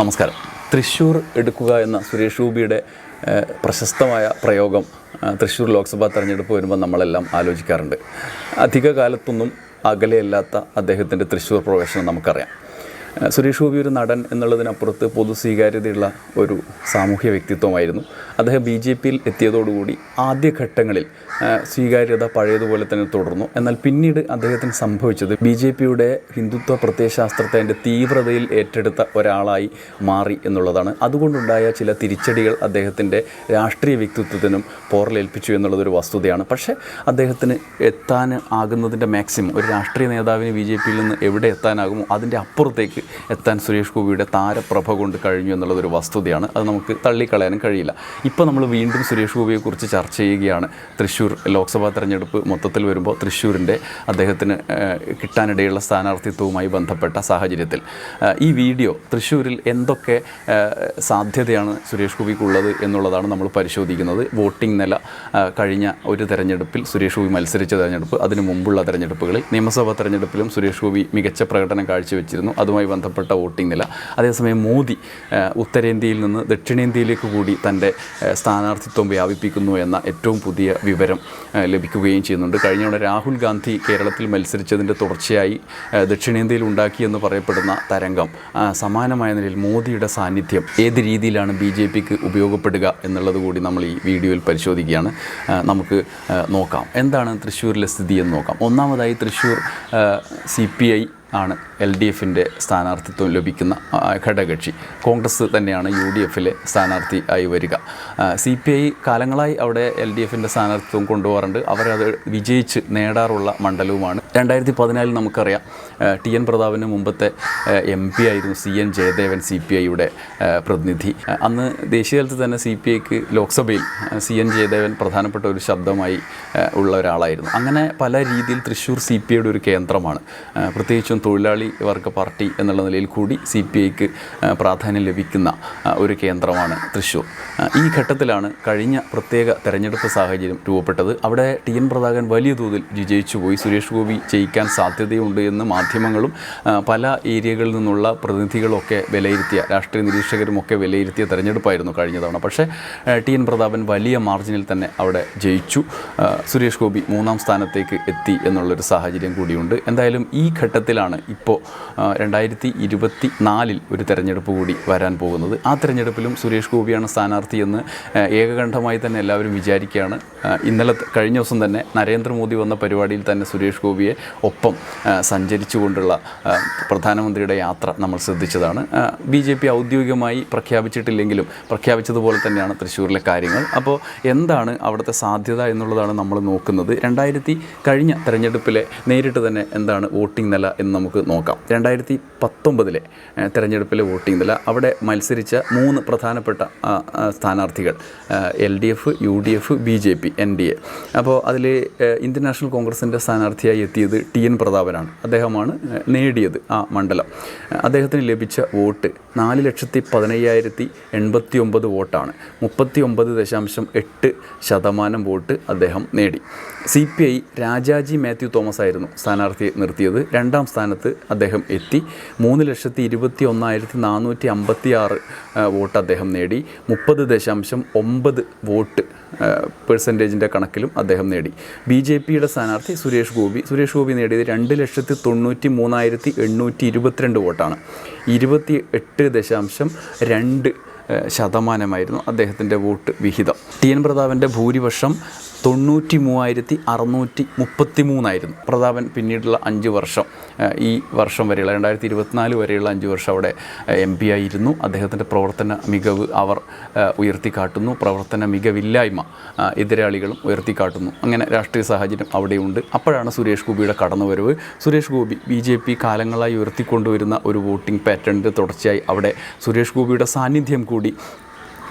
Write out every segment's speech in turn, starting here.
നമസ്കാരം. തൃശ്ശൂർ എടുക്കുക എന്ന സുരേഷ് ഗോപിയുടെ പ്രശസ്തമായ പ്രയോഗം തൃശ്ശൂർ ലോക്സഭാ തെരഞ്ഞെടുപ്പ് വരുമ്പോൾ നമ്മളെല്ലാം ആലോചിക്കാറുണ്ട്. അധിക കാലത്തൊന്നും അകലെയല്ലാത്ത അദ്ദേഹത്തിന്റെ തൃശ്ശൂർ പ്രവേശനം നമുക്കറിയാം. സുരേഷ് ഗോപി ഒരു നടൻ എന്നുള്ളതിനപ്പുറത്ത് പൊതു സ്വീകാര്യതയുള്ള ഒരു സാമൂഹ്യ വ്യക്തിത്വമായിരുന്നു. അദ്ദേഹം ബി ജെ പിയിൽ എത്തിയതോടുകൂടി ആദ്യഘട്ടങ്ങളിൽ സ്വീകാര്യത പഴയതുപോലെ തന്നെ തുടർന്നു. എന്നാൽ പിന്നീട് അദ്ദേഹത്തിന് സംഭവിച്ചത് ബി ജെ പിയുടെ ഹിന്ദുത്വ പ്രത്യയശാസ്ത്രത്തെ അതിന്റെ തീവ്രതയിൽ ഏറ്റെടുത്ത ഒരാളായി മാറി എന്നുള്ളതാണ്. അതുകൊണ്ടുണ്ടായ ചില തിരിച്ചടികൾ അദ്ദേഹത്തിന്റെ രാഷ്ട്രീയ വ്യക്തിത്വത്തിനും പോറലേൽപ്പിച്ചു എന്നുള്ളതൊരു വസ്തുതയാണ്. പക്ഷേ അദ്ദേഹത്തിന് എത്താൻ ആകുന്നതിന്റെ മാക്സിമം ഒരു രാഷ്ട്രീയ നേതാവിന് ബി ജെ പിയിൽ നിന്ന് എവിടെ എത്താനാകുമോ അതിന്റെ അപ്പുറത്തേക്ക് എത്താൻ സുരേഷ് ഗോപിയുടെ താരപ്രഭ കൊണ്ട് കഴിഞ്ഞു എന്നുള്ളതൊരു വസ്തുതയാണ്. അത് നമുക്ക് തള്ളിക്കളയാനും കഴിയില്ല. ഇപ്പോൾ നമ്മൾ വീണ്ടും സുരേഷ് ഗോപിയെക്കുറിച്ച് ചർച്ച ചെയ്യുകയാണ്. തൃശ്ശൂർ ലോക്സഭാ തെരഞ്ഞെടുപ്പ് മൊത്തത്തിൽ വരുമ്പോൾ തൃശ്ശൂരിന്റെ അദ്ദേഹത്തിന് കിട്ടാനിടയുള്ള സ്ഥാനാർത്ഥിത്വവുമായി ബന്ധപ്പെട്ട സാഹചര്യത്തിൽ. ഈ വീഡിയോ തൃശ്ശൂരിൽ എന്തൊക്കെ സാധ്യതയാണ് സുരേഷ് ഗോപിക്കുള്ളത് എന്നുള്ളതാണ് നമ്മൾ പരിശോധിക്കുന്നത്. വോട്ടിംഗ് നില കഴിഞ്ഞ ഒരു തെരഞ്ഞെടുപ്പിൽ സുരേഷ് ഗോപി മത്സരിച്ച തെരഞ്ഞെടുപ്പ് അതിനു മുമ്പുള്ള തെരഞ്ഞെടുപ്പുകളിൽ നിയമസഭാ തെരഞ്ഞെടുപ്പിലും സുരേഷ് ഗോപി മികച്ച പ്രകടനം കാഴ്ചവെച്ചിരുന്നു. അതുമായി ബന്ധപ്പെട്ട വോട്ടിംഗ് നില. അതേസമയം മോദി ഉത്തരേന്ത്യയിൽ നിന്ന് ദക്ഷിണേന്ത്യയിലേക്ക് കൂടി തന്റെ സ്ഥാനാർത്ഥിത്വം വ്യാപിപ്പിക്കുന്നു എന്ന ഏറ്റവും പുതിയ വിവരം ലഭിക്കുകയും ചെയ്യുന്നുണ്ട്. കഴിഞ്ഞ രാഹുൽ ഗാന്ധി കേരളത്തിൽ മത്സരിച്ചതിന്റെ തുടർച്ചയായി ദക്ഷിണേന്ത്യയിൽ ഉണ്ടാക്കിയെന്ന് പറയപ്പെടുന്ന തരംഗം സമാനമായ നിലയിൽ മോദിയുടെ സാന്നിധ്യം ഏത് രീതിയിലാണ് ബി ജെ പിക്ക് ഉപയോഗപ്പെടുക എന്നുള്ളത് കൂടി നമ്മൾ ഈ വീഡിയോയിൽ പരിശോധിക്കുകയാണ്. നമുക്ക് നോക്കാം. എന്താണ് തൃശ്ശൂരിലെ സ്ഥിതി എന്ന് നോക്കാം. ഒന്നാമതായി തൃശ്ശൂർ സി പി ഐ ആണ് എൽ ഡി എഫിന്റെ സ്ഥാനാർത്ഥിത്വം ലഭിക്കുന്ന ഘടകക്ഷി കോൺഗ്രസ് തന്നെയാണ് യു ഡി എഫിലെ സ്ഥാനാർത്ഥി ആയി വരിക. സി പി ഐ കാലങ്ങളായി അവിടെ എൽ ഡി എഫിന്റെ സ്ഥാനാർത്ഥിത്വം കൊണ്ടുപോകാറുണ്ട്. അവരത് വിജയിച്ച് നേടാറുള്ള മണ്ഡലവുമാണ്. രണ്ടായിരത്തി പതിനാലിൽ നമുക്കറിയാം ടി എൻ പ്രതാപിന് മുമ്പത്തെ എം പി ആയിരുന്നു C N Jayadevan C P ഐയുടെ പ്രതിനിധി. അന്ന് ദേശീയ തലത്തിൽ തന്നെ സി പി ഐക്ക് ലോക്സഭയിൽ സി എൻ ജയദേവൻ പ്രധാനപ്പെട്ട ഒരു ശബ്ദമായി ഉള്ള ഒരാളായിരുന്നു. അങ്ങനെ പല രീതിയിൽ തൃശ്ശൂർ സി പി ഐയുടെ ഒരു കേന്ദ്രമാണ്. പ്രത്യേകിച്ചും തൊഴിലാളി വർഗ പാർട്ടി എന്നുള്ള നിലയിൽ കൂടി സി പി ഐക്ക് പ്രാധാന്യം ലഭിക്കുന്ന ഒരു കേന്ദ്രമാണ് തൃശ്ശൂർ. ഈ ഘട്ടത്തിലാണ് കഴിഞ്ഞ പ്രത്യേക തെരഞ്ഞെടുപ്പ് സാഹചര്യം രൂപപ്പെട്ടത്. അവിടെ ടി എൻ പ്രതാകൻ വലിയ തോതിൽ വിജയിച്ചു പോയി സുരേഷ് ഗോപി ജയിക്കാൻ സാധ്യതയുണ്ട് എന്ന് മാധ്യമങ്ങളും പല ഏരിയകളിൽ നിന്നുള്ള പ്രതിനിധികളൊക്കെ വിലയിരുത്തിയ രാഷ്ട്രീയ നിരീക്ഷകരുമൊക്കെ വിലയിരുത്തിയ തെരഞ്ഞെടുപ്പായിരുന്നു കഴിഞ്ഞ തവണ. പക്ഷേ ടി എൻ പ്രതാപൻ വലിയ മാർജിനിൽ തന്നെ അവിടെ ജയിച്ചു. സുരേഷ് ഗോപി മൂന്നാം സ്ഥാനത്തേക്ക് എത്തി എന്നുള്ളൊരു സാഹചര്യം കൂടിയുണ്ട്. എന്തായാലും ഈ ഘട്ടത്തിലാണ് ഇപ്പോൾ രണ്ടായിരത്തി ഇരുപത്തി നാലിൽ ഒരു തെരഞ്ഞെടുപ്പ് കൂടി വരാൻ പോകുന്നത്. ആ തെരഞ്ഞെടുപ്പിലും സുരേഷ് ഗോപിയാണ് സ്ഥാനാർത്ഥി എന്ന് ഏകകണ്ഠമായി തന്നെ എല്ലാവരും വിചാരിക്കുകയാണ്. ഇന്നലെ കഴിഞ്ഞ ദിവസം തന്നെ നരേന്ദ്രമോദി വന്ന പരിപാടിയിൽ തന്നെ സുരേഷ് ഗോപിയെ ഒപ്പം ആ, ആ, പ്രധാനമന്ത്രിയുടെ യാത്ര നമ്മൾ ശ്രദ്ധിച്ചതാണ്. ബി ജെ പി ഔദ്യോഗികമായി പ്രഖ്യാപിച്ചിട്ടില്ലെങ്കിലും പ്രഖ്യാപിച്ചതുപോലെ തന്നെയാണ് തൃശ്ശൂരിലെ കാര്യങ്ങൾ. അപ്പോൾ എന്താണ് അവിടുത്തെ സാധ്യത എന്നുള്ളതാണ് നമ്മൾ നോക്കുന്നത്. രണ്ടായിരത്തി കഴിഞ്ഞ തെരഞ്ഞെടുപ്പിലെ നേരിട്ട് തന്നെ എന്താണ് വോട്ടിംഗ് നില എന്ന് നമുക്ക് നോക്കാം. രണ്ടായിരത്തി പത്തൊമ്പതിലെ തെരഞ്ഞെടുപ്പിലെ വോട്ടിംഗ് നില. അവിടെ മത്സരിച്ച മൂന്ന് പ്രധാനപ്പെട്ട സ്ഥാനാർത്ഥികൾ L D F U D F B J P N D A. അപ്പോൾ അതിൽ ഇന്ത്യൻ നാഷണൽ കോൺഗ്രസിന്റെ സ്ഥാനാർത്ഥിയായി എത്തിയത് ടി എൻ പ്രതാപനാണ്. അദ്ദേഹമാണ് ഏഹ്, നേടിയത് ആ മണ്ഡലം. അദ്ദേഹത്തിന് ലഭിച്ച വോട്ട് നാല് ലക്ഷത്തി പതിനയ്യായിരത്തി എൺപത്തി ഒമ്പത് വോട്ടാണ്. മുപ്പത്തി ഒമ്പത് ദശാംശം എട്ട് ശതമാനം വോട്ട് അദ്ദേഹം നേടി. C P I Rajaji Mathew Thomas ആയിരുന്നു സ്ഥാനാർത്ഥിയെ നിർത്തിയത്. രണ്ടാം സ്ഥാനത്ത് അദ്ദേഹം എത്തി. മൂന്ന് ലക്ഷത്തി ഇരുപത്തി ഒന്നായിരത്തി നാനൂറ്റി അമ്പത്തി ആറ് വോട്ട് അദ്ദേഹം നേടി. മുപ്പത് ദശാംശം ഒമ്പത് വോട്ട് പെർസെന്റേജിന്റെ കണക്കിലും അദ്ദേഹം നേടി. ബി ജെ പിയുടെ സ്ഥാനാർത്ഥി സുരേഷ് ഗോപി. സുരേഷ് ഗോപി നേടിയത് രണ്ട് ലക്ഷത്തി തൊണ്ണൂറ്റി മൂന്നായിരത്തി എണ്ണൂറ്റി ഇരുപത്തിരണ്ട് വോട്ടാണ്. ഇരുപത്തി എട്ട് ദശാംശം രണ്ട് ശതമാനമായിരുന്നു അദ്ദേഹത്തിന്റെ വോട്ട് വിഹിതം. ടി എൻ പ്രതാപന്റെ ഭൂരിപക്ഷം തൊണ്ണൂറ്റി മൂവായിരത്തി അറുന്നൂറ്റി മുപ്പത്തി മൂന്നായിരുന്നു പ്രതാപൻ പിന്നീടുള്ള അഞ്ച് വർഷം. ഈ വർഷം വരെയുള്ള രണ്ടായിരത്തി ഇരുപത്തിനാല് വരെയുള്ള അഞ്ച് വർഷം അവിടെ എം പി ആയിരുന്നു. അദ്ദേഹത്തിന്റെ പ്രവർത്തന മികവ് അവർ ഉയർത്തിക്കാട്ടുന്നു. പ്രവർത്തന മികവില്ലായ്മ എതിരാളികളും ഉയർത്തിക്കാട്ടുന്നു. അങ്ങനെ രാഷ്ട്രീയ സാഹചര്യം അവിടെയുണ്ട്. അപ്പോഴാണ് സുരേഷ് ഗോപിയുടെ കടന്നുവരവ്. Suresh Gopi B J P കാലങ്ങളായി ഉയർത്തിക്കൊണ്ടുവരുന്ന ഒരു വോട്ടിംഗ് പാറ്റേണിന്റെ തുടർച്ചയായി അവിടെ സുരേഷ് ഗോപിയുടെ സാന്നിധ്യം കൂടി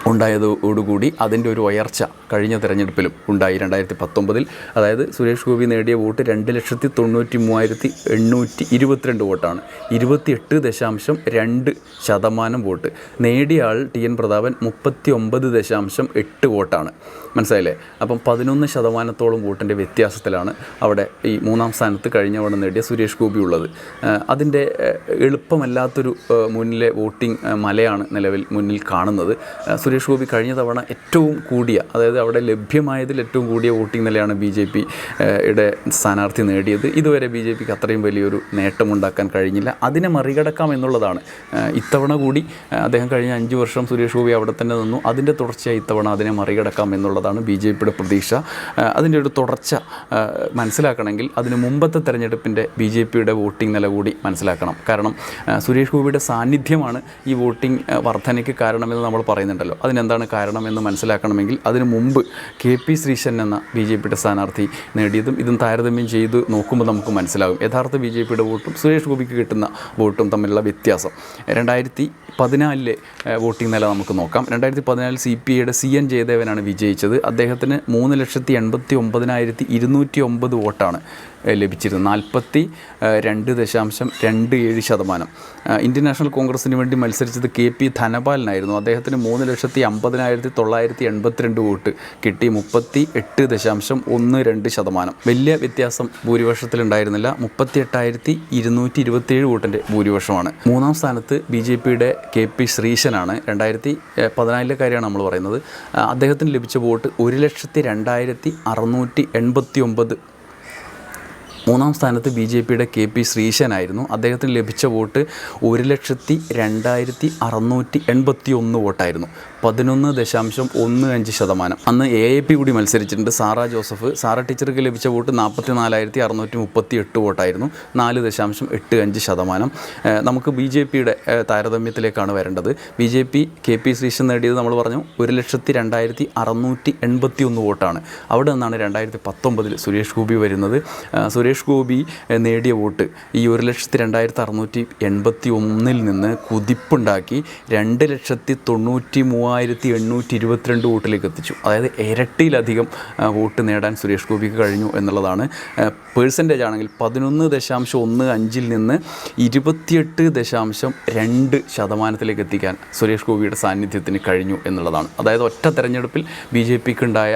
ഉണ്ടായതോടുകൂടി അതിന്റെ ഒരു ഉയർച്ച കഴിഞ്ഞ തെരഞ്ഞെടുപ്പിലും ഉണ്ടായി രണ്ടായിരത്തി പത്തൊമ്പതിൽ അതായത് സുരേഷ് ഗോപി നേടിയ വോട്ട് രണ്ട് ലക്ഷത്തി തൊണ്ണൂറ്റി മൂവായിരത്തി എണ്ണൂറ്റി ഇരുപത്തിരണ്ട് വോട്ടാണ്. ഇരുപത്തിയെട്ട് ദശാംശം രണ്ട് ശതമാനം വോട്ട്. നേടിയ ആൾ ടി എൻ പ്രതാപൻ മുപ്പത്തി ഒമ്പത് ദശാംശം എട്ട് വോട്ടാണ്. മനസ്സിലായില്ലേ? അപ്പം പതിനൊന്ന് ശതമാനത്തോളം വോട്ടിന്റെ വ്യത്യാസത്തിലാണ് അവിടെ ഈ മൂന്നാം സ്ഥാനത്ത് കഴിഞ്ഞ തവണ നേടിയ സുരേഷ് ഗോപി ഉള്ളത്. അതിന്റെ എളുപ്പമല്ലാത്തൊരു മുന്നിലെ വോട്ടിംഗ് മലയാണ് നിലവിൽ മുന്നിൽ കാണുന്നത്. ആ, സുരേഷ് ഗോപി കഴിഞ്ഞ തവണ ഏറ്റവും കൂടിയ അതായത് അവിടെ ലഭ്യമായതിൽ ഏറ്റവും കൂടിയ വോട്ടിംഗ് നിലയാണ് ബി ജെ പി യുടെ സ്ഥാനാർത്ഥി നേടിയത്. ഇതുവരെ ബി ജെ പിക്ക് അത്രയും വലിയൊരു നേട്ടമുണ്ടാക്കാൻ കഴിഞ്ഞില്ല. അതിനെ മറികടക്കാം എന്നുള്ളതാണ് ഇത്തവണ കൂടി. അദ്ദേഹം കഴിഞ്ഞ അഞ്ച് വർഷം സുരേഷ് ഗോപി അവിടെ തന്നെ നിന്നു. അതിന്റെ തുടർച്ചയായി ഇത്തവണ അതിനെ മറികടക്കാം എന്നുള്ളതാണ് ബി ജെ പിയുടെ പ്രതീക്ഷ. അതിന്റെ ഒരു തുടർച്ച മനസ്സിലാക്കണമെങ്കിൽ അതിന് മുമ്പത്തെ തെരഞ്ഞെടുപ്പിന്റെ ബി ജെ പിയുടെ വോട്ടിംഗ് നില കൂടി മനസ്സിലാക്കണം. കാരണം സുരേഷ് ഗോപിയുടെ സാന്നിധ്യമാണ് ഈ വോട്ടിംഗ് വർധനയ്ക്ക് കാരണമെന്ന് നമ്മൾ പറയുന്നുണ്ടല്ലോ. അതിനെന്താണ് കാരണമെന്ന് മനസ്സിലാക്കണമെങ്കിൽ അതിന് മുമ്പ് കെ പി ശ്രീശൻ എന്ന ബി ജെ പിയുടെ സ്ഥാനാർത്ഥി നേടിയതും ഇതും താരതമ്യം ചെയ്ത് നോക്കുമ്പോൾ നമുക്ക് മനസ്സിലാകും. യഥാർത്ഥ ബി ജെ പിയുടെ വോട്ടും സുരേഷ് ഗോപിക്ക് കിട്ടുന്ന വോട്ടും തമ്മിലുള്ള വ്യത്യാസം. രണ്ടായിരത്തി പതിനാലിലെ വോട്ടിംഗ് നില നമുക്ക് നോക്കാം. രണ്ടായിരത്തി പതിനാലിൽ സി പി ഐയുടെ സി എൻ ജയദേവനാണ് വിജയിച്ചത്. അദ്ദേഹത്തിന് മൂന്ന് ലക്ഷത്തി എൺപത്തി ഒമ്പതിനായിരത്തി ഇരുന്നൂറ്റി ഒമ്പത് വോട്ടാണ് ലഭിച്ചിരുന്നത് നാൽപ്പത്തി രണ്ട് ദശാംശം രണ്ട് ഏഴ് ശതമാനം. ഇന്ത്യൻ നാഷണൽ കോൺഗ്രസിന് വേണ്ടി മത്സരിച്ചത് കെ പി ധനപാലനായിരുന്നു. അദ്ദേഹത്തിന് മൂന്ന് ലക്ഷത്തി അമ്പതിനായിരത്തി തൊള്ളായിരത്തി എൺപത്തിരണ്ട് വോട്ട് കിട്ടി. മുപ്പത്തി എട്ട് ദശാംശം ഒന്ന് രണ്ട് ശതമാനം. വലിയ വ്യത്യാസം ഭൂരിപക്ഷത്തിലുണ്ടായിരുന്നില്ല. മുപ്പത്തി എട്ടായിരത്തി ഇരുന്നൂറ്റി ഇരുപത്തിയേഴ് വോട്ടിന്റെ ഭൂരിപക്ഷമാണ്. മൂന്നാം സ്ഥാനത്ത് ബി ജെ പിയുടെ കെ പി ശ്രീശനാണ്. രണ്ടായിരത്തി പതിനാലിലെ കാര്യമാണ് നമ്മൾ പറയുന്നത്. അദ്ദേഹത്തിന് ലഭിച്ച വോട്ട് ഒരു ലക്ഷത്തി രണ്ടായിരത്തി അറുന്നൂറ്റി എൺപത്തി ഒമ്പത് മൂന്നാം സ്ഥാനത്ത് ബി ജെ പിയുടെ കെ പി ശ്രീശനായിരുന്നു. അദ്ദേഹത്തിന് ലഭിച്ച വോട്ട് ഒരു ലക്ഷത്തി രണ്ടായിരത്തി അറുന്നൂറ്റി എൺപത്തി ഒന്ന് വോട്ടായിരുന്നു. പതിനൊന്ന് ദശാംശം ഒന്ന് അഞ്ച് ശതമാനം. അന്ന് എ എ പി കൂടി മത്സരിച്ചിട്ടുണ്ട്. Sara Joseph. സാറ ടീച്ചർക്ക് ലഭിച്ച വോട്ട് നാൽപ്പത്തി നാലായിരത്തി അറുന്നൂറ്റി മുപ്പത്തി എട്ട് വോട്ടായിരുന്നു. നാല് ദശാംശം എട്ട് അഞ്ച് ശതമാനം. നമുക്ക് ബി ജെ പിയുടെ താരതമ്യത്തിലേക്കാണ് വരേണ്ടത്. B J P K P Sreesan നേടിയത് നമ്മൾ പറഞ്ഞു ഒരു ലക്ഷത്തി രണ്ടായിരത്തി അറുന്നൂറ്റി എൺപത്തി ഒന്ന് വോട്ടാണ്. അവിടെ നിന്നാണ് രണ്ടായിരത്തി പത്തൊമ്പതിൽ സുരേഷ് ഗോപി വരുന്നത്. ആ, സുരേഷ് ഗോപി നേടിയ വോട്ട് ഈ ഒരു ലക്ഷത്തി രണ്ടായിരത്തി അറുന്നൂറ്റി എൺപത്തി ഒന്നിൽ നിന്ന് കുതിപ്പുണ്ടാക്കി രണ്ട് ലക്ഷത്തി തൊണ്ണൂറ്റി മൂവായിരത്തി എണ്ണൂറ്റി ഇരുപത്തിരണ്ട് വോട്ടിലേക്ക് എത്തിച്ചു. അതായത് ഇരട്ടിയിലധികം വോട്ട് നേടാൻ സുരേഷ് ഗോപിക്ക് കഴിഞ്ഞു എന്നുള്ളതാണ്. പേഴ്സന്റേജ് ആണെങ്കിൽ പതിനൊന്ന് ദശാംശം ഒന്ന് അഞ്ചിൽ നിന്ന് ഇരുപത്തിയെട്ട് ദശാംശം രണ്ട് ശതമാനത്തിലേക്ക് എത്തിക്കാൻ സുരേഷ് ഗോപിയുടെ സാന്നിധ്യത്തിന് കഴിഞ്ഞു എന്നുള്ളതാണ്. അതായത് ഒറ്റ തെരഞ്ഞെടുപ്പിൽ ബി ജെ പിക്ക് ഉണ്ടായ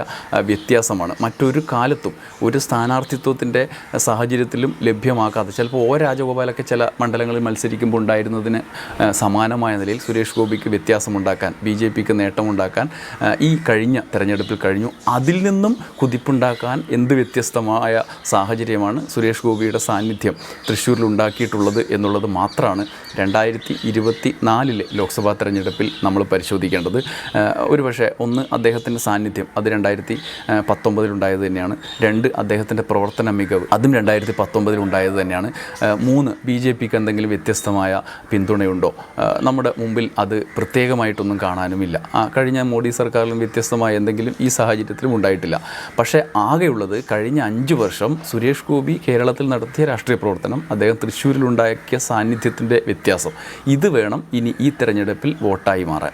വ്യത്യാസമാണ്. മറ്റൊരു കാലത്തും ഒരു സ്ഥാനാർത്ഥിത്വത്തിന്റെ സാഹചര്യത്തിലും ലഭ്യമാക്കാതെ ചിലപ്പോൾ ഓ രാജഗോപാലൊക്കെ ചില മണ്ഡലങ്ങളിൽ മത്സരിക്കുമ്പോൾ ഉണ്ടായിരുന്നതിന് സമാനമായ നിലയിൽ സുരേഷ് ഗോപിക്ക് വ്യത്യാസമുണ്ടാക്കാൻ ബി ജെ പിക്ക് നേട്ടമുണ്ടാക്കാൻ ഈ കഴിഞ്ഞ തെരഞ്ഞെടുപ്പിൽ കഴിഞ്ഞു. അതിൽ നിന്നും കുതിപ്പുണ്ടാക്കാൻ എന്ത് വ്യത്യസ്തമായ സാഹചര്യമാണ് സുരേഷ് ഗോപിയുടെ സാന്നിധ്യം തൃശ്ശൂരിൽ ഉണ്ടാക്കിയിട്ടുള്ളത് എന്നുള്ളത് മാത്രമാണ് രണ്ടായിരത്തി ഇരുപത്തി നാലിലെ ലോക്സഭാ തെരഞ്ഞെടുപ്പിൽ നമ്മൾ പരിശോധിക്കേണ്ടത്. ഒരു ഒരുപക്ഷെ ഒന്ന് അദ്ദേഹത്തിന്റെ സാന്നിധ്യം അത് രണ്ടായിരത്തി പത്തൊമ്പതിലുണ്ടായത് തന്നെയാണ്. രണ്ട് അദ്ദേഹത്തിന്റെ പ്രവർത്തന മികവ് അതും രണ്ടായിരത്തി പത്തൊമ്പതിൽ ഉണ്ടായത് തന്നെയാണ്. മൂന്ന് ബി ജെ പിക്ക് എന്തെങ്കിലും വ്യത്യസ്തമായ പിന്തുണയുണ്ടോ? നമ്മുടെ മുമ്പിൽ അത് പ്രത്യേകമായിട്ടൊന്നും കാണാനുമില്ല. കഴിഞ്ഞ മോഡി സർക്കാരിലും വ്യത്യസ്തമായ എന്തെങ്കിലും ഈ സാഹചര്യത്തിലും ഉണ്ടായിട്ടില്ല. പക്ഷേ ആകെയുള്ളത് കഴിഞ്ഞ അഞ്ച് വർഷം സുരേഷ് ഗോപി കേരളത്തിൽ നടത്തിയ രാഷ്ട്രീയ പ്രവർത്തനം അദ്ദേഹം തൃശ്ശൂരിലുണ്ടാക്കിയ സാന്നിധ്യത്തിന്റെ വ്യത്യാസം. ഇത് വേണം ഇനി ഈ തെരഞ്ഞെടുപ്പിൽ വോട്ടായി മാറാൻ.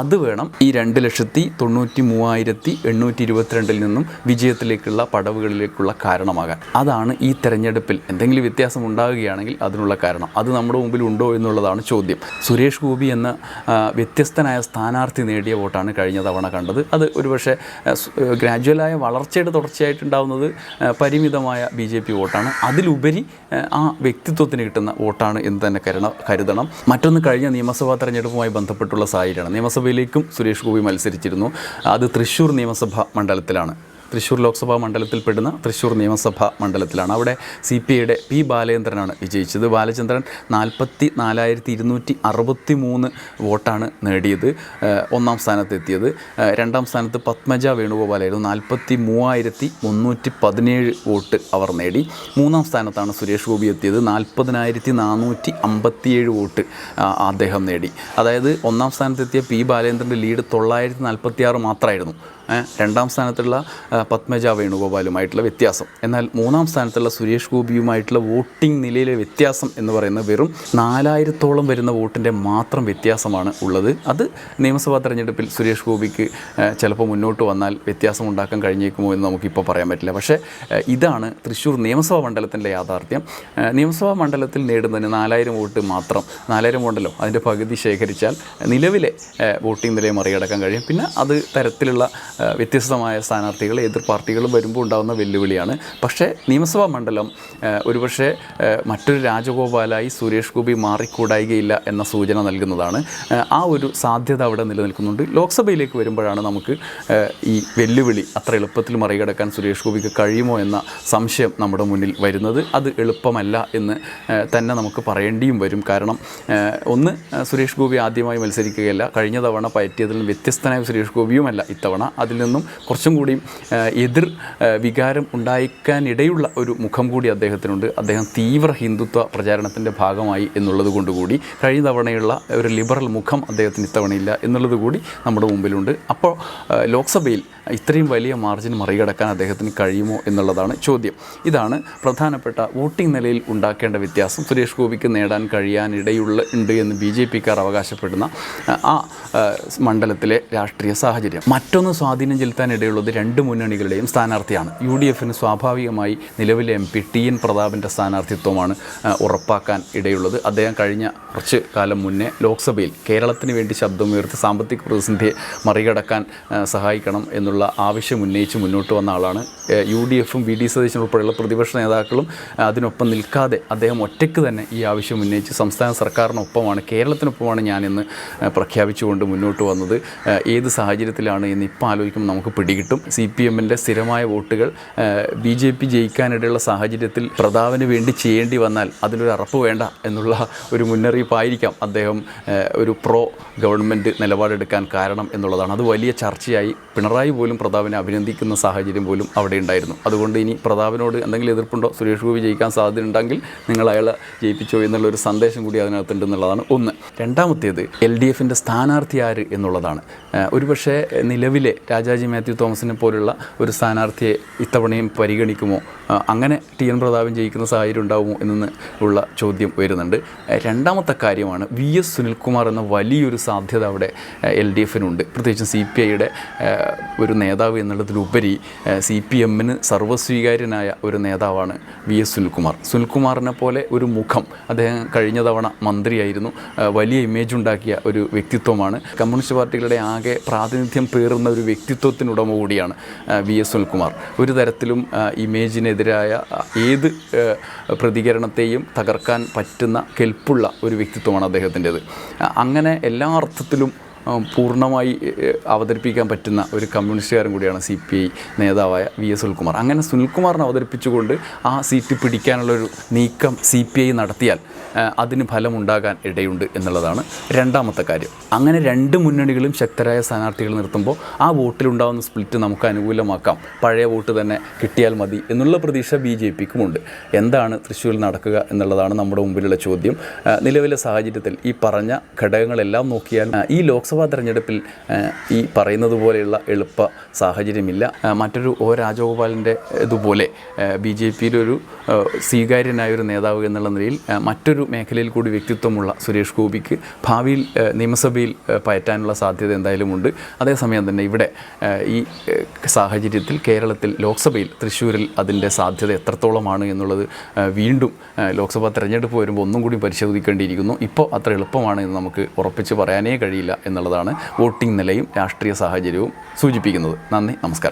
അത് വേണം ഈ രണ്ട് ലക്ഷത്തി തൊണ്ണൂറ്റി മൂവായിരത്തി എണ്ണൂറ്റി ഇരുപത്തിരണ്ടിൽ നിന്നും വിജയത്തിലേക്കുള്ള പടവുകളിലേക്കുള്ള കാരണമാകാൻ. അതാണ് ഈ തെരഞ്ഞെടുപ്പിൽ എന്തെങ്കിലും വ്യത്യാസം ഉണ്ടാകുകയാണെങ്കിൽ അതിനുള്ള കാരണം. അത് നമ്മുടെ മുമ്പിൽ ഉണ്ടോ എന്നുള്ളതാണ് ചോദ്യം. സുരേഷ് ഗോപി എന്ന വ്യത്യസ്തനായ സ്ഥാനാർത്ഥി നേടിയ വോട്ടാണ് കഴിഞ്ഞ തവണ കണ്ടത്. അത് ഒരുപക്ഷെ ഗ്രാജുവലായ വളർച്ചയുടെ തുടർച്ചയായിട്ടുണ്ടാവുന്നത് പരിമിതമായ ബി ജെ പി വോട്ടാണ്. അതിലുപരി ആ, വ്യക്തിത്വത്തിന് കിട്ടുന്ന വോട്ടാണ് എന്ന് തന്നെ കരുതണം കരുതണം. മറ്റൊന്ന് കഴിഞ്ഞ നിയമസഭാ തെരഞ്ഞെടുപ്പുമായി ബന്ധപ്പെട്ടുള്ള സാഹചര്യമാണ്. നിയമസഭയിലേക്കും സുരേഷ് ഗോപി മത്സരിച്ചിരുന്നു. അത് തൃശ്ശൂർ നിയമസഭാ മണ്ഡലത്തിലാണ്. തൃശ്ശൂർ ലോക്സഭാ മണ്ഡലത്തിൽപ്പെടുന്ന തൃശ്ശൂർ നിയമസഭാ മണ്ഡലത്തിലാണ്. അവിടെ സി പി ഐയുടെ പി ബാലചന്ദ്രനാണ് വിജയിച്ചത്. ബാലചന്ദ്രൻ നാൽപ്പത്തി നാലായിരത്തി ഇരുന്നൂറ്റി അറുപത്തി മൂന്ന് വോട്ടാണ് നേടിയത് ഒന്നാം സ്ഥാനത്തെത്തിയത്. രണ്ടാം സ്ഥാനത്ത് പത്മജ വേണുഗോപാലായിരുന്നു. നാൽപ്പത്തി മൂവായിരത്തി മുന്നൂറ്റി പതിനേഴ് വോട്ട് അവർ നേടി. മൂന്നാം സ്ഥാനത്താണ് സുരേഷ് ഗോപി എത്തിയത്. നാൽപ്പതിനായിരത്തി നാനൂറ്റി അമ്പത്തിയേഴ് വോട്ട് അദ്ദേഹം നേടി. അതായത് ഒന്നാം സ്ഥാനത്തെത്തിയ പി ബാലേന്ദ്രന്റെ ലീഡ് തൊള്ളായിരത്തി നാൽപ്പത്തി ആറ് മാത്രമായിരുന്നു രണ്ടാം സ്ഥാനത്തുള്ള പത്മജ വേണുഗോപാലുമായിട്ടുള്ള വ്യത്യാസം. എന്നാൽ മൂന്നാം സ്ഥാനത്തുള്ള സുരേഷ് ഗോപിയുമായിട്ടുള്ള വോട്ടിംഗ് നിലയിലെ വ്യത്യാസം എന്ന് പറയുന്നത് വെറും നാലായിരത്തോളം വരുന്ന വോട്ടിന്റെ മാത്രം വ്യത്യാസമാണ് ഉള്ളത്. അത് നിയമസഭാ തെരഞ്ഞെടുപ്പിൽ സുരേഷ് ഗോപിക്ക് ചിലപ്പോൾ മുന്നോട്ട് വന്നാൽ വ്യത്യാസം ഉണ്ടാക്കാൻ കഴിഞ്ഞേക്കുമോ എന്ന് നമുക്കിപ്പോൾ പറയാൻ പറ്റില്ല. പക്ഷേ ഇതാണ് തൃശ്ശൂർ നിയമസഭാ മണ്ഡലത്തിന്റെ യാഥാർത്ഥ്യം. നിയമസഭാ മണ്ഡലത്തിൽ നേടുന്നതിന് നാലായിരം വോട്ട് മാത്രം നാലായിരം വോട്ടല്ലോ അതിന്റെ പകുതി ശേഖരിച്ചാൽ നിലവിലെ വോട്ടിംഗ് നിലയെ മറികടക്കാൻ കഴിയും. പിന്നെ അത് തരത്തിലുള്ള വ്യത്യസ്തമായ സ്ഥാനാർത്ഥികൾ എതിർ പാർട്ടികൾ വരുമ്പോൾ ഉണ്ടാകുന്ന വെല്ലുവിളിയാണ്. പക്ഷേ നിയമസഭാ മണ്ഡലം ഒരുപക്ഷെ മറ്റൊരു രാജഗോപാലായി സുരേഷ് ഗോപി മാറിക്കൂടായികയില്ല എന്ന സൂചന നൽകുന്നതാണ്. ആ, ഒരു സാധ്യത അവിടെ നിലനിൽക്കുന്നുണ്ട്. ലോക്സഭയിലേക്ക് വരുമ്പോഴാണ് നമുക്ക് ഈ വെല്ലുവിളി അത്ര എളുപ്പത്തിൽ മറികടക്കാൻ സുരേഷ് ഗോപിക്ക് കഴിയുമോ എന്ന സംശയം നമ്മുടെ മുന്നിൽ വരുന്നത്. അത് എളുപ്പമല്ല എന്ന് തന്നെ നമുക്ക് പറയേണ്ടിയും വരും. കാരണം ഒന്ന് സുരേഷ് ഗോപി ആദ്യമായി മത്സരിക്കുകയല്ല. കഴിഞ്ഞ തവണ പയറ്റിയതിൽ നിന്ന് വ്യത്യസ്തനായ സുരേഷ് ഗോപിയുമല്ല ഇത്തവണ. അതിൽ നിന്നും കുറച്ചും കൂടി എതിർ വികാരം ഉണ്ടായിക്കാനിടയുള്ള ഒരു മുഖം കൂടി അദ്ദേഹത്തിനുണ്ട്. അദ്ദേഹം തീവ്ര ഹിന്ദുത്വ പ്രചാരണത്തിന്റെ ഭാഗമായി എന്നുള്ളത് കൊണ്ടുകൂടി കഴിഞ്ഞ തവണയുള്ള ഒരു ലിബറൽ മുഖം അദ്ദേഹത്തിന് ഇത്തവണയില്ല എന്നുള്ളത് കൂടി നമ്മുടെ മുമ്പിലുണ്ട്. അപ്പോൾ ലോക്സഭയിൽ ഇത്രയും വലിയ മാർജിൻ മറികടക്കാൻ അദ്ദേഹത്തിന് കഴിയുമോ എന്നുള്ളതാണ് ചോദ്യം. ഇതാണ് പ്രധാനപ്പെട്ട വോട്ടിംഗ് നിലയിൽ ഉണ്ടാക്കേണ്ട വ്യത്യാസം. സുരേഷ് ഗോപിക്ക് നേടാൻ കഴിയാനിടയുള്ള ഉണ്ട് എന്ന് ബി ജെ പിക്കാർ അവകാശപ്പെടുന്ന ആ, മണ്ഡലത്തിലെ രാഷ്ട്രീയ സാഹചര്യം. മറ്റൊന്ന് സ്വാധീനം ചെലുത്താനിടയുള്ളത് രണ്ട് മുന്നണികളുടെയും സ്ഥാനാർത്ഥിയാണ്. യു ഡി എഫിന് സ്വാഭാവികമായി നിലവിലെ എം പി ടി എൻ പ്രതാപിന്റെ സ്ഥാനാർത്ഥിത്വമാണ് ഉറപ്പാക്കാൻ ഇടയുള്ളത്. അദ്ദേഹം കഴിഞ്ഞ കുറച്ച് കാലം മുന്നേ ലോക്സഭയിൽ കേരളത്തിന് വേണ്ടി ശബ്ദമുയർത്തി സാമ്പത്തിക പ്രതിസന്ധിയെ മറികടക്കാൻ സഹായിക്കണം എന്നുള്ള ആവശ്യം ഉന്നയിച്ച് മുന്നോട്ട് വന്ന ആളാണ്. യു ഡി എഫും വി ഡി സതീശൻ ഉൾപ്പെടെയുള്ള പ്രതിപക്ഷ നേതാക്കളും അതിനൊപ്പം നിൽക്കാതെ അദ്ദേഹം ഒറ്റയ്ക്ക് തന്നെ ഈ ആവശ്യം ഉന്നയിച്ച് സംസ്ഥാന സർക്കാരിനൊപ്പമാണ് കേരളത്തിനൊപ്പമാണ് ഞാനിന്ന് പ്രഖ്യാപിച്ചുകൊണ്ട് മുന്നോട്ട് വന്നത്. ഏത് സാഹചര്യത്തിലാണ് എന്ന് ഇപ്പോൾ ആലോചിക്കുമ്പോൾ നമുക്ക് പിടികിട്ടും. സി പി എമ്മിന്റെ സ്ഥിരമായ വോട്ടുകൾ ബി ജെ പി ജയിക്കാനിടയുള്ള സാഹചര്യത്തിൽ പ്രതാപന് വേണ്ടി ചെയ്യേണ്ടി വന്നാൽ അതിലൊരു അറപ്പ് വേണ്ട എന്നുള്ള ഒരു മുന്നറിയിപ്പായിരിക്കാം അദ്ദേഹം ഒരു പ്രോ ഗവൺമെന്റ് നിലപാടെടുക്കാൻ കാരണം എന്നുള്ളതാണ്. അത് വലിയ ചർച്ചയായി പിണറായി പോലും പ്രതാപനെ അഭിനന്ദിക്കുന്ന സാഹചര്യം പോലും അവിടെ ഉണ്ടായിരുന്നു. അതുകൊണ്ട് ഇനി പ്രതാപനോട് എന്തെങ്കിലും എതിർപ്പുണ്ടോ? സുരേഷ് ഗോപി ജയിക്കാൻ സാധ്യതയുണ്ടെങ്കിൽ നിങ്ങൾ അയാളെ ജയിപ്പിച്ചോ എന്നുള്ളൊരു സന്ദേശം കൂടി അതിനകത്തുണ്ട് എന്നുള്ളതാണ് ഒന്ന്. രണ്ടാമത്തേത് എൽ ഡി എഫിന്റെ സ്ഥാനാർത്ഥി ആര് എന്നുള്ളതാണ്. ഒരുപക്ഷെ നിലവിലെ രാജാജി മാത്യു തോമസിനെ പോലുള്ള ഒരു സ്ഥാനാർത്ഥിയെ ഇത്തവണയും പരിഗണിക്കുമോ? അങ്ങനെ ടി എൻ പ്രതാപൻ ജയിക്കുന്ന സാഹചര്യം ഉണ്ടാവുമോ എന്ന് ഉള്ള ചോദ്യം വരുന്നുണ്ട് രണ്ടാമത്തെ കാര്യമാണ് വി എസ് സുനിൽകുമാർ എന്ന വലിയൊരു സാധ്യത അവിടെ എൽ ഡി എഫിനുണ്ട്. പ്രത്യേകിച്ചും സി പി ഐയുടെ ഒരു നേതാവ് എന്നുള്ളതിലുപരി സി പി എമ്മിന് സർവസ്വീകാര്യനായ ഒരു നേതാവാണ് വി എസ് സുനിൽകുമാർ. സുനിൽകുമാറിനെ പോലെ ഒരു മുഖം അദ്ദേഹം കഴിഞ്ഞ തവണ മന്ത്രിയായിരുന്നു. വലിയ ഇമേജ് ഉണ്ടാക്കിയ ഒരു വ്യക്തിത്വമാണ്. കമ്മ്യൂണിസ്റ്റ് പാർട്ടികളുടെ ആകെ പ്രാതിനിധ്യം പേറുന്ന ഒരു വ്യക്തിത്വത്തിനുടമ കൂടിയാണ് ആ, വി. എസ്. സുനിൽകുമാർ. ഒരു തരത്തിലും ഇമേജിനെതിരായ ഏത് പ്രതികരണത്തെയും തകർക്കാൻ പറ്റുന്ന കെൽപ്പുള്ള ഒരു വ്യക്തിത്വമാണ് അദ്ദേഹത്തിന്റെത്. അങ്ങനെ എല്ലാ അർത്ഥത്തിലും പൂർണമായി അവതരിപ്പിക്കാൻ പറ്റുന്ന ഒരു കമ്മ്യൂണിസ്റ്റുകാരൻ കൂടിയാണ് സി പി ഐ നേതാവായ വി എസ് സുനിൽകുമാർ അങ്ങനെ സുനിൽകുമാറിനെ അവതരിപ്പിച്ചുകൊണ്ട് ആ സീറ്റ് പിടിക്കാനുള്ളൊരു നീക്കം സി പി ഐ നടത്തിയാൽ അതിന് ഫലമുണ്ടാകാൻ ഇടയുണ്ട് എന്നുള്ളതാണ് രണ്ടാമത്തെ കാര്യം. അങ്ങനെ രണ്ട് മുന്നണികളും ശക്തരായ സ്ഥാനാർത്ഥികൾ നിർത്തുമ്പോൾ ആ വോട്ടിലുണ്ടാകുന്ന സ്പ്ലിറ്റ് നമുക്ക് അനുകൂലമാക്കാം. പഴയ വോട്ട് തന്നെ കിട്ടിയാൽ മതി എന്നുള്ള പ്രതീക്ഷ ബി ജെ പിക്കുമുണ്ട്. എന്താണ് തൃശ്ശൂരിൽ നടക്കുക എന്നുള്ളതാണ് നമ്മുടെ മുമ്പിലുള്ള ചോദ്യം. നിലവിലെ സാഹചര്യത്തിൽ ഈ പറഞ്ഞ ഘടകങ്ങളെല്ലാം നോക്കിയാൽ ഈ ലോക്സഭാ തെരഞ്ഞെടുപ്പിൽ ആ, ഈ പറയുന്നത് പോലെയുള്ള എളുപ്പ സാഹചര്യമില്ല. മറ്റൊരു ഒ രാജഗോപാലിന്റെ ഇതുപോലെ ബി ജെ പിയിലൊരു സ്വീകാര്യനായൊരു നേതാവ് എന്നുള്ള നിലയിൽ മറ്റൊരു മേഖലയിൽ കൂടി വ്യക്തിത്വമുള്ള സുരേഷ് ഗോപിക്ക് ഭാവിയിൽ നിയമസഭയിൽ പയറ്റാനുള്ള സാധ്യത എന്തായാലും ഉണ്ട്. അതേസമയം തന്നെ ഇവിടെ ഈ സാഹചര്യത്തിൽ കേരളത്തിൽ ലോക്സഭയിൽ തൃശ്ശൂരിൽ അതിന്റെ സാധ്യത എത്രത്തോളമാണ് എന്നുള്ളത് വീണ്ടും ലോക്സഭാ തെരഞ്ഞെടുപ്പ് വരുമ്പോൾ ഒന്നും കൂടി പരിശോധിക്കേണ്ടിയിരിക്കുന്നു. ഇപ്പോൾ അത്ര എളുപ്പമാണ് എന്ന് നമുക്ക് ഉറപ്പിച്ച് പറയാനേ കഴിയില്ല എന്നുള്ളതാണ് വോട്ടിംഗ് നിലയും രാഷ്ട്രീയ സാഹചര്യവും സൂചിപ്പിക്കുന്നത്. നന്ദി നമസ്കാരം.